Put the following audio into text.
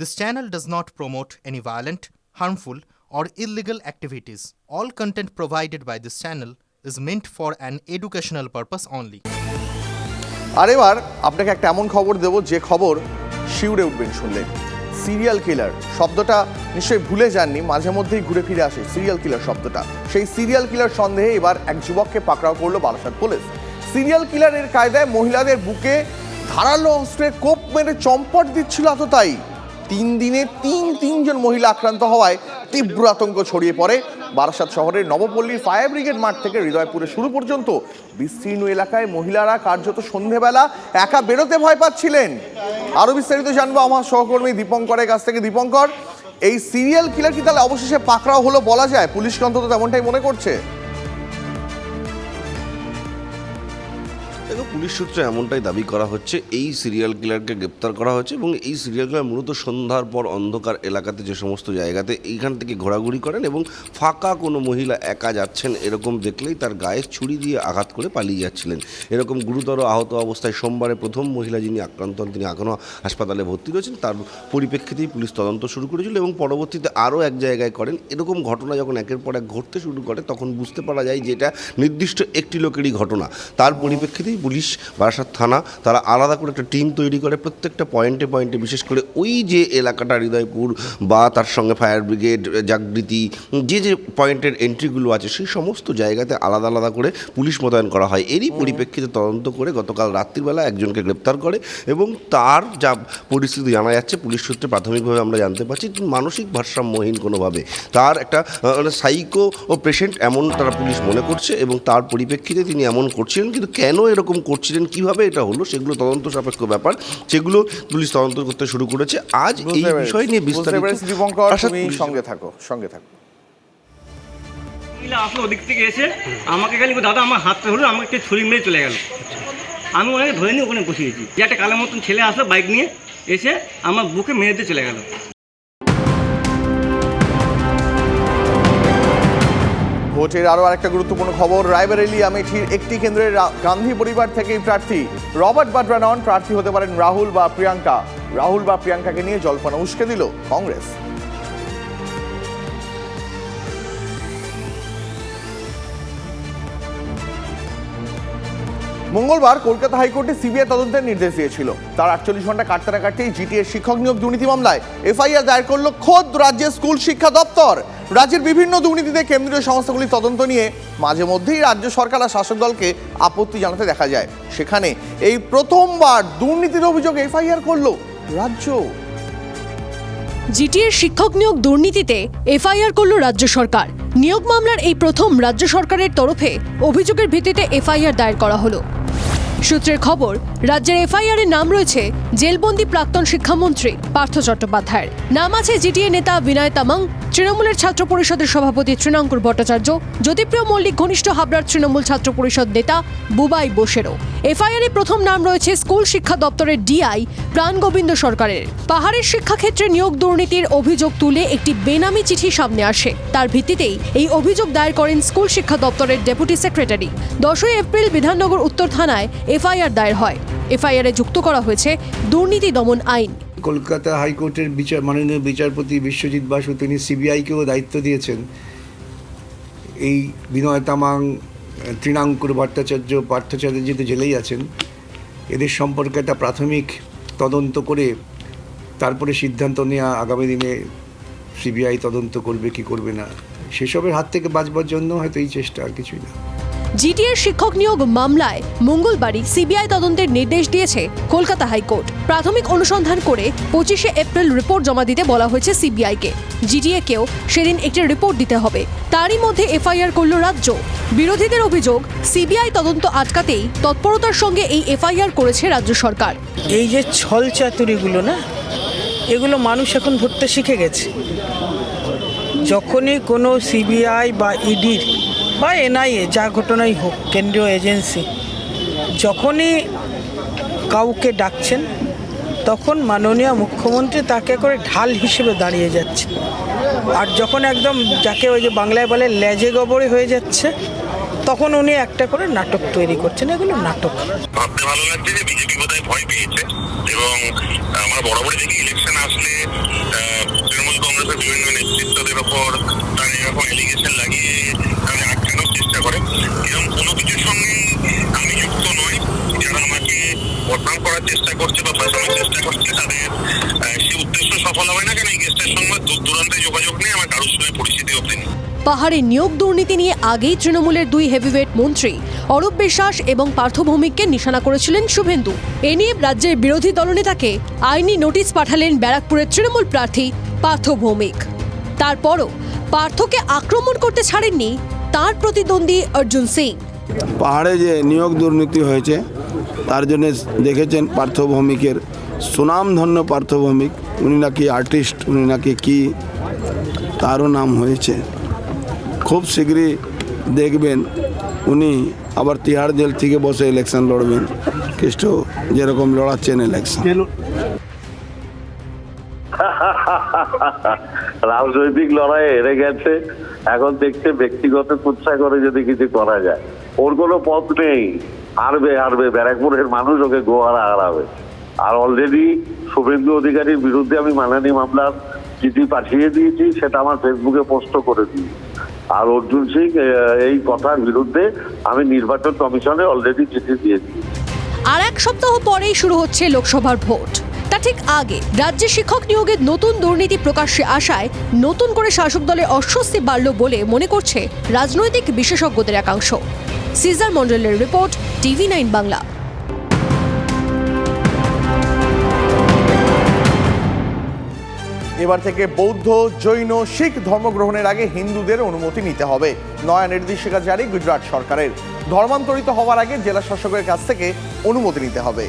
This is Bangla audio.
This channel does not promote any violent, harmful, or illegal activities. All content provided by this channel is meant for an educational purpose only. আর এবার আপনাকে একটা এমন খবর দেব যে খবর শিউরে উঠবেন শুনলে সিরিয়াল কিলার শব্দটা নিশ্চয়ই ভুলে যাননি মাঝে মধ্যেই ঘুরে ফিরে আসে সিরিয়াল কিলার শব্দটা সেই সিরিয়াল কিলার সন্দেহে এবার এক যুবককে পাকড়াও করল বারাসাত পুলিশ সিরিয়াল কিলারের কায়দায় মহিলাদের বুকে ধারালো অস্ত্রের কোপ মেরে চম্পট দিচ্ছিল এতটাই তিন দিনে তিন তিনজন মহিলা আক্রান্ত হওয়ায় তীব্র আতঙ্ক ছড়িয়ে পড়ে। বারাসাত শহরের নবপল্লীর ফায়ার ব্রিগেড মাঠ থেকে হৃদয়পুরে শুরু পর্যন্ত বিস্তীর্ণ এলাকায় মহিলারা কার্যত সন্ধেবেলা একা বেরোতে ভয় পাচ্ছিলেন। আরও বিস্তারিত জানব আমার সহকর্মী দীপঙ্করের কাছ থেকে। দীপঙ্কর, এই সিরিয়াল কিলার কি তাহলে অবশেষে পাকড়াও হলো বলা যায়? পুলিশকে অন্তত তেমনটাই মনে করছে। দেখো, পুলিশ সূত্রে এমনটাই দাবি করা হচ্ছে, এই সিরিয়াল কিলারকে গ্রেপ্তার করা হয়েছে এবং এই সিরিয়াল কিলার মূলত সন্ধ্যার পর অন্ধকার এলাকাতে যে সমস্ত জায়গাতে এইখান থেকে ঘোরাঘুরি করেন এবং ফাঁকা কোনো মহিলা একা যাচ্ছেন এরকম দেখলেই তার গায়ে ছুরি দিয়ে আঘাত করে পালিয়ে যাচ্ছিলেন। এরকম গুরুতর আহত অবস্থায় সোমবারে প্রথম মহিলা যিনি আক্রান্ত হন, তিনি এখনও হাসপাতালে ভর্তি রয়েছেন। তার পরিপ্রেক্ষিতেই পুলিশ তদন্ত শুরু করেছিল এবং পরবর্তীতে আরও এক জায়গায় করেন। এরকম ঘটনা যখন একের পর এক ঘটতে শুরু করে, তখন বুঝতে পারা যায় যে এটা নির্দিষ্ট একটি লোকেরই ঘটনা। তার পরিপ্রেক্ষিতেই পুলিশ বারাসাত থানা তারা আলাদা করে একটা টিম তৈরি করে প্রত্যেকটা পয়েন্টে পয়েন্টে বিশেষ করে ওই যে এলাকাটা হৃদয়পুর বা তার সঙ্গে ফায়ার ব্রিগেড জাগৃতি যে যে পয়েন্টের এন্ট্রিগুলো আছে সেই সমস্ত জায়গাতে আলাদা আলাদা করে পুলিশ মোতায়েন করা হয়। এরই পরিপ্রেক্ষিতে তদন্ত করে গতকাল রাত্রিবেলা একজনকে গ্রেপ্তার করে এবং তার যা পরিস্থিতি জানা যাচ্ছে পুলিশ সূত্রে প্রাথমিকভাবে আমরা জানতে পারছি মানসিক ভারসাম্যহীন কোনোভাবে। তার একটা আহ, মানে সাইকো ও পেশেন্ট এমন তারা পুলিশ মনে করছে এবং তার পরিপ্রেক্ষিতে তিনি এমন করছিলেন কিন্তু কেন এরকম করছিলেন কীভাবে এটা হলো সেগুলো তদন্ত সাপেক্ষ ব্যাপার। সেগুলো পুলিশ তদন্ত করতে শুরু করেছে। আজ এই বিষয় নিয়ে বিস্তারিত দীপঙ্কর তুমি সঙ্গে থাকো সঙ্গে থাকো। মহিলা আসলো ওদিক থেকে এসে। আমাকে খালি দাদা আমার হাতটা হলো আমাকে একটা ছুরি মেরে চলে গেল। আমি ওনাকে ধরে নিয়ে ওখানে বসিয়েছি। যে একটা কালো মতন ছেলে আসলো বাইক নিয়ে এসে আমার বুকে মেরে দিয়ে চলে গেল। ভোটের আরও আরেকটা গুরুত্বপূর্ণ খবর, রায়বেরেলি আমেঠির একটি কেন্দ্রের গান্ধী পরিবার থেকেই প্রার্থী। রবার্ট বাড্রা নন প্রার্থী হতে পারেন রাহুল বা প্রিয়াঙ্কা। রাহুল বা প্রিয়াঙ্কাকে নিয়ে জল্পনা উস্কে দিল কংগ্রেস। মঙ্গলবার কলকাতা হাইকোর্টে সিবিআই তদন্তের নির্দেশ দিয়েছিল। তার আটচল্লিশ ঘণ্টা কাটতে না কাটতেই জিটিএর শিক্ষক নিয়োগ দুর্নীতি মামলায় এফআইআর দায়ের করল খোদ রাজ্যের স্কুল শিক্ষা দপ্তর। রাজ্যের বিভিন্ন দুর্নীতিতে কেন্দ্রীয় সংস্থাগুলির তদন্ত নিয়ে মাঝে মধ্যেই রাজ্য সরকার আর শাসক দলকে আপত্তি জানাতে দেখা যায়। সেখানে এই প্রথমবার দুর্নীতির অভিযোগ এফআইআর করল রাজ্য। জিটিএর শিক্ষক নিয়োগ দুর্নীতিতে এফআইআর করল রাজ্য সরকার। নিয়োগ মামলার এই প্রথম রাজ্য সরকারের তরফে অভিযোগের ভিত্তিতে এফআইআর দায়ের করা হলো। সূত্রের খবর, রাজ্যের এফআইআর এর নাম রয়েছে জেলবন্দি প্রাক্তন শিক্ষামন্ত্রী পার্থ চট্টোপাধ্যায়ের। নাম আছে জিটিএ নেতা বিনয় তামাং তৃণমূলের ছাত্র পরিষদের সভাপতি তৃণাঙ্কুর ভট্টাচার্য, জ্যোতিপ্রিয় মল্লিক, ঘনিষ্ঠ হাবড়ার তৃণমূল ছাত্র পরিষদ নেতা বুবাই বোসেরও। এফআইআর প্রথম নাম রয়েছে স্কুল শিক্ষা দপ্তরের ডিআই প্রাণগোবিন্দ সরকারের। পাহাড়ের শিক্ষাক্ষেত্রে নিয়োগ দুর্নীতির অভিযোগ তুলে একটি বেনামি চিঠি সামনে আসে। তার ভিত্তিতেই এই অভিযোগ দায়ের করেন স্কুল শিক্ষা দপ্তরের ডেপুটি সেক্রেটারি। দশই এপ্রিল বিধাননগর উত্তর থানায় এফআইআর দায়ের হয়। এফআইআরে যুক্ত করা হয়েছে দুর্নীতি দমন আইন। কলকাতা হাইকোর্টের বিচার, মাননীয় বিচারপতি বিশ্বজিৎ বাসু তিনি সিবিআইকেও দায়িত্ব দিয়েছেন। এই বিনয় তামাং, তৃণাঙ্কুর ভট্টাচার্য, পার্থ চ্যাটার্জি জেলেই আছেন। এদের সম্পর্কে একটা প্রাথমিক তদন্ত করে তারপরে সিদ্ধান্ত নেওয়া আগামী দিনে সিবিআই তদন্ত করবে কি করবে না। সেসবের হাত থেকে বাঁচবার জন্য হয়তো এই চেষ্টা আর কিছুই না। জিটিএর শিক্ষক নিয়োগ মামলায় মঙ্গলবারই সিবিআই তদন্তের নির্দেশ দিয়েছে কলকাতা হাইকোর্ট। প্রাথমিক অনুসন্ধান করে পঁচিশে এপ্রিল রিপোর্ট জমা দিতে বলা হয়েছে সিবিআইকে। জিটিএকেও সেদিন একটি রিপোর্ট দিতে হবে। তারই মধ্যে এফআইআর করল রাজ্য। বিরোধীদের অভিযোগ, সিবিআই তদন্ত আটকাতেই তৎপরতার সঙ্গে এই এফআইআর করেছে রাজ্য সরকার। এই যে ছল চাতুরিগুলো না, এগুলো মানুষ এখন ধরতে শিখে গেছে। যখনই কোনো সিবিআই বা ইডির বা এনআইএ, যা ঘটনাই হোক, কেন্দ্রীয় এজেন্সি, যখনই কাউকে ডাকছেন, তখন মাননীয় মুখ্যমন্ত্রী তাকে করে ঢাল হিসেবে দাঁড়িয়ে যাচ্ছে আর যখন একদম যাকে ওই যে বাংলায় বলে লেজে গবরে হয়ে যাচ্ছে, তখন উনি একটা করে নাটক তৈরি করছেন, এগুলো নাটক। ভাবতে ভালো লাগছে যে বিজেপি বোধহয় ভয় পেয়েছে এবং আমরা দেখি ইলেকশন আসলে তৃণমূল কংগ্রেসের বিভিন্ন নেতৃত্বদের তারা এরকম এলিগেশন পাহাড়ে নিয়োগ দুর্নীতি নিয়ে আগেই তৃণমূলের দুই হেভিওয়েট মন্ত্রী অরূপ বিশ্বাস এবং পার্থ ভৌমিককে নিশানা করেছিলেন শুভেন্দু। এ নিয়ে রাজ্যের বিরোধী দলনেতাকে আইনি নোটিশ পাঠালেন ব্যারাকপুরের তৃণমূল প্রার্থী পার্থ ভৌমিক তারপরও পার্থকে আক্রমণ করতে ছাড়েননি তার প্রতিদ্বন্দ্বী অর্জুন সিং। পাহাড়ে যে নিয়োগ দুর্নীতি হয়েছে, তার জন্য দেখেছেন পার্থ পার্থভৌমিকের সুনামধন্য পার্থভৌমিক, উনি নাকি আর্টিস্ট উনি নাকি কি, তারও নাম হয়েছে। খুব শীঘ্রই দেখবেন উনি আবার তিহাড় জেল থেকে বসে ইলেকশন লড়বেন। কেষ্ট যেরকম লড়াচ্ছেন ইলেকশন রাজনৈতিক লড়াইয়ে হেরে গেছে। এখন দেখছে ব্যক্তিগত কুৎসা করে যদি কিছু করা যায়। ওর কোনো পথ নেই। হারবে হারবে। ব্যারাকপুরের মানুষ ওকে গোয়ারা হারাবে। আর অলরেডি শুভেন্দু অধিকারীর বিরুদ্ধে আমি মানহানি মামলার চিঠি পাঠিয়ে দিয়েছি সেটা আমার ফেসবুকে পোস্ট করে দিই আর অর্জুন সিং এই কথার বিরুদ্ধে আমি নির্বাচন কমিশনে অলরেডি চিঠি দিয়েছি। আর এক সপ্তাহ পরেই শুরু হচ্ছে লোকসভার ভোট। তা ঠিক আগে রাজ্যে শিক্ষক নিয়োগের নতুন দুর্নীতি প্রকাশ্যে আসায় নতুন করে শাসক দলের অস্বস্তি বাড়ল বলে মনে করছে রাজনৈতিক বিশেষজ্ঞদের একাংশ। সিজার মন্ডলের রিপোর্ট টিভি নাইন বাংলা। এবার থেকে বৌদ্ধ, জৈন, শিখ ধর্মগ্রহণের আগে হিন্দুদের অনুমতি নিতে হবে। নয়া নির্দেশিকা জারি গুজরাট সরকারের। ধর্মান্তরিত হওয়ার আগে জেলা শাসকের কাছ থেকে অনুমতি নিতে হবে।